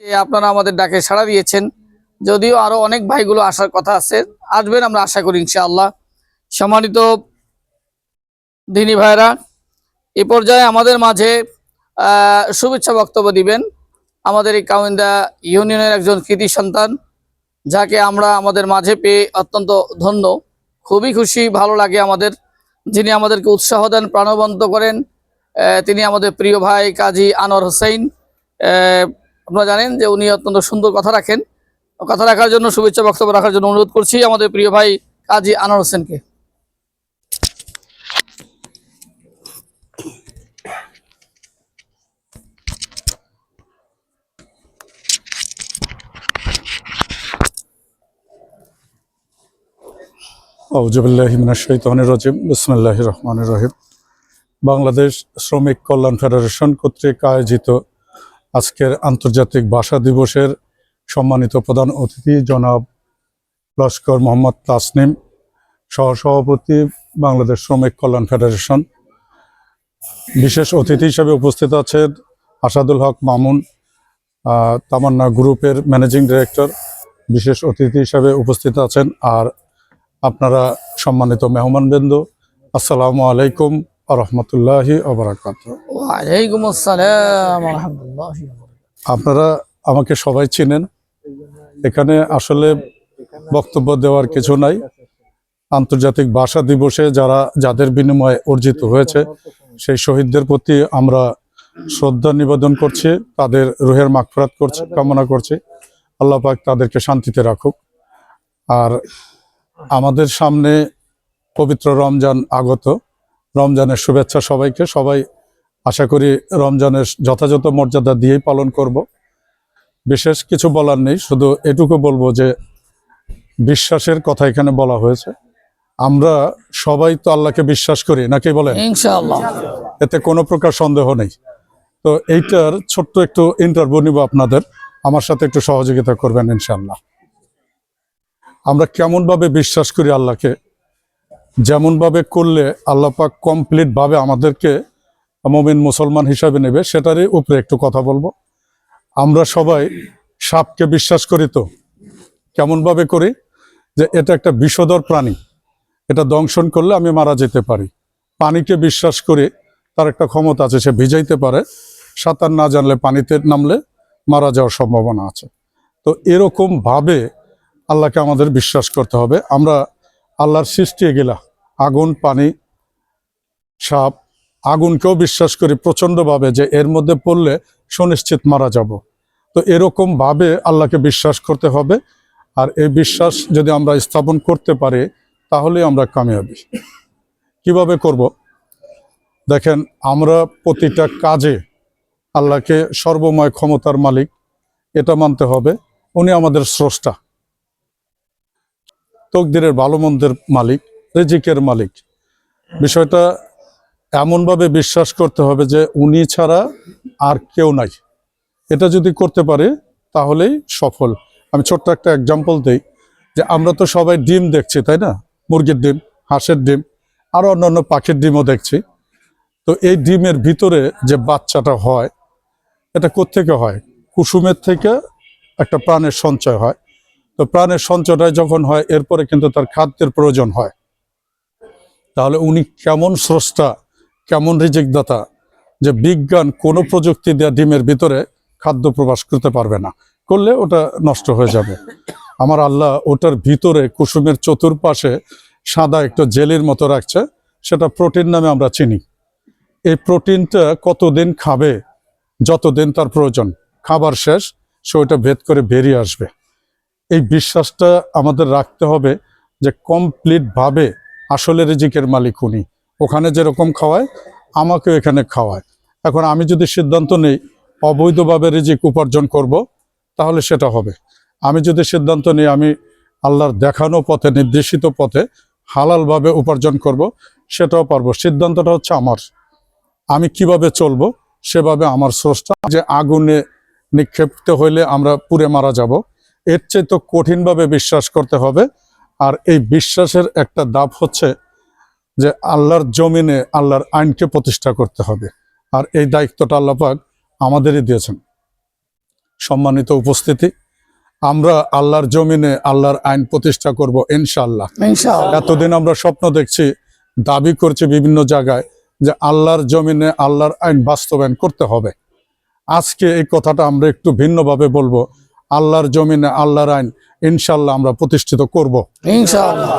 আপনারা আমাদের ডাকে সাড়া দিয়েছেন। যদিও আরও অনেক ভাইগুলো আসার কথা আছে, আসবেন আমরা আশা করি ইনশাআল্লাহ। সম্মানিত দিনী ভাইরা, এ পর্যায়ে আমাদের মাঝে শুভেচ্ছা বক্তব্য দিবেন আমাদের এই কাউন্দা ইউনিয়নের একজন কৃতি সন্তান, যাকে আমরা আমাদের মাঝে পেয়ে অত্যন্ত ধন্য। খুবই খুশি, ভালো লাগে আমাদের। যিনি আমাদেরকে উৎসাহ দেন, প্রাণবন্ত করেন তিনি আমাদের প্রিয় ভাই কাজী আনোয়ার হোসেন আপনারা জানেন যে উনি অত্যন্ত সুন্দর কথা রাখেন। কথা রাখার জন্য শুভেচ্ছা, বক্তব্য রাখার জন্য অনুরোধ করছি আমাদের প্রিয় ভাই কাজী আনোয়ার হোসেনকে। বাংলাদেশ শ্রমিক কল্যাণ ফেডারেশন কর্তৃক আয়োজিত আজকের আন্তর্জাতিক ভাষা দিবসের সম্মানিত প্রধান অতিথি জনাব লস্কর মোহাম্মদ তাসনিম, সহসভাপতি বাংলাদেশ শ্রমিক কল্যাণ ফেডারেশন। বিশেষ অতিথি হিসেবে উপস্থিত আছেন আসাদুল হক মামুন তামান্না গ্রুপের ম্যানেজিং ডিরেক্টর। বিশেষ অতিথি হিসেবে উপস্থিত আছেন আর আপনারা সম্মানিত মেহমানবৃন্দ, আসসালামু আলাইকুম। রহমতুল্লাহি আবরাকাত ওয়ালাইকুম আসসালাম রহমতুল্লাহ আপনারা আমাকে সবাই চিনেন। এখানে আসলে বক্তব্য দেওয়ার কিছু নাই। আন্তর্জাতিক ভাষা দিবসে যারা যাদের বিনিময়ে অর্জিত হয়েছে সেই শহীদদের প্রতি আমরা শ্রদ্ধা নিবেদন করছি তাদের রুহের মাগফরাত করছি কামনা করছি। আল্লাহ পাক তাদেরকে শান্তিতে রাখুক। আর আমাদের সামনে পবিত্র রমজান আগত। রমজানের শুভেচ্ছা সবাইকে। সবাই আশা করি রমজানের যথাযথ মর্যাদা দিয়েই পালন করব। বিশেষ কিছু বলার নেই শুধু এটুকু বলব যে বিশ্বাসের কথা এখানে বলা হয়েছে। আমরা সবাই তো আল্লাহকে বিশ্বাস করি নাকি বলেন? এতে কোনো প্রকার সন্দেহ নেই। তো এইটার ছোট্ট একটু ইন্টারভিউ নিব আপনাদের। আমার সাথে একটু সহযোগিতা করবেন ইনশাল্লাহ আমরা কেমনভাবে বিশ্বাস করি আল্লাহকে যেমনভাবে করলে আল্লাহ পাক কমপ্লিট ভাবে আমাদেরকে মমিন মুসলমান হিসাবে নেবে, সেটারই উপরে একটু কথা বলব। আমরা সবাই সাপকে বিশ্বাস করি তো? কেমনভাবে করি? যে এটা একটা বিষধর প্রাণী। এটা দংশন করলে আমি মারা যেতে পারি। পানিকে বিশ্বাস করে, তার একটা ক্ষমতা আছে, সে ভিজাইতে পারে। সাঁতার না জানলে পানিতে নামলে মারা যাওয়ার সম্ভাবনা আছে। তো এরকম ভাবে আল্লাহকে আমাদের বিশ্বাস করতে হবে। আমরা আল্লাহর সৃষ্টি এগুলা। আগুন, পানি, সাপ, আগুনকেও বিশ্বাস করি প্রচণ্ডভাবে যে এর মধ্যে পড়লে সুনিশ্চিত মারা যাব। তো এরকম ভাবে আল্লাহকে বিশ্বাস করতে হবে। আর এই বিশ্বাস যদি আমরা স্থাপন করতে পারি তাহলে আমরা কামিয়াবি। কীভাবে করব? দেখেন, আমরা প্রতিটা কাজে আল্লাহকে সর্বময় ক্ষমতার মালিক, এটা মানতে হবে। উনি আমাদের স্রষ্টা। তকদিরের ভালো মন্দের মালিক, রেজিকের মালিক। বিষয়টা এমনভাবে বিশ্বাস করতে হবে যে উনি ছাড়া আর কেউ নাই। এটা যদি করতে পারে, তাহলেই সফল। আমি ছোট্ট একটা এক্সাম্পল দিই, যে আমরা তো সবাই ডিম দেখছি, তাই না? মুরগির ডিম, হাঁসের ডিম আরও অন্যান্য পাখির ডিমও দেখছি। তো এই ডিমের ভিতরে যে বাচ্চাটা হয়, এটা কোত্থেকে হয়? কুসুমের থেকে একটা প্রাণের সঞ্চয় হয়। তো প্রাণের সঞ্চয়টা যখন হয়, এরপরে কিন্তু তার খাদ্যের প্রয়োজন হয়। তাহলে উনি কেমন স্রষ্টা, কেমন রিজিকদাতা যে বিজ্ঞান কোনো প্রযুক্তি দেওয়া ডিমের ভিতরে খাদ্য প্রবাস করতে পারবে না। করলে ওটা নষ্ট হয়ে যাবে। আমার আল্লাহ ওটার ভিতরে কুসুমের চতুর্পাশে সাদা একটু জেলির মতো রাখছে, সেটা প্রোটিন নামে আমরা চিনি। এই প্রোটিনটা কতদিন খাবে, যতদিন তার প্রয়োজন, খাবার শেষ, সে ওইটা ভেদ করে বেরিয়ে আসবে। এই বিশ্বাসটা আমাদের রাখতে হবে যে কমপ্লিট ভাবে আসলে রিজিকের মালিক উনি। ওখানে যেরকম খাওয়ায়, আমাকেও এখানে খাওয়ায়। এখন আমি যদি সিদ্ধান্ত নেই, অবৈধভাবে রিজিক উপার্জন করব, তাহলে সেটা হবে। আমি যদি সিদ্ধান্ত নিই, আমি আল্লাহর দেখানো পথে, নির্দেশিত পথে হালালভাবে উপার্জন করব, সেটাও পারব। সিদ্ধান্তটা হচ্ছে আমার। আমি কীভাবে চলবো, সেভাবে আমার স্রষ্টা যে আগুনে নিক্ষেপিত হইলে আমরা পুড়ে মারা যাব। এর চেয়ে তো কঠিনভাবে বিশ্বাস করতে হবে। আর এই বিশ্বাসের একটা দাব হচ্ছে যে আল্লাহর জমিনে আল্লাহর আইনকে প্রতিষ্ঠা করতে হবে। আর এই দায়িত্বটা আল্লাপাক আমাদেরই দিয়েছেন। সম্মানিত উপস্থিতি আমরা আল্লাহর জমিনে আল্লাহর আইন প্রতিষ্ঠা করব ইনশাআল্লাহ। এতদিন আমরা স্বপ্ন দেখছি দাবি করছি বিভিন্ন জায়গায় যে আল্লাহর জমিনে আল্লাহর আইন বাস্তবায়ন করতে হবে। আজকে এই কথাটা আমরা একটু ভিন্নভাবে বলব। আল্লাহর জমিনে আল্লাহর আইন ইনশাল্লাহ আমরা প্রতিষ্ঠিত করব। ইনশাআল্লাহ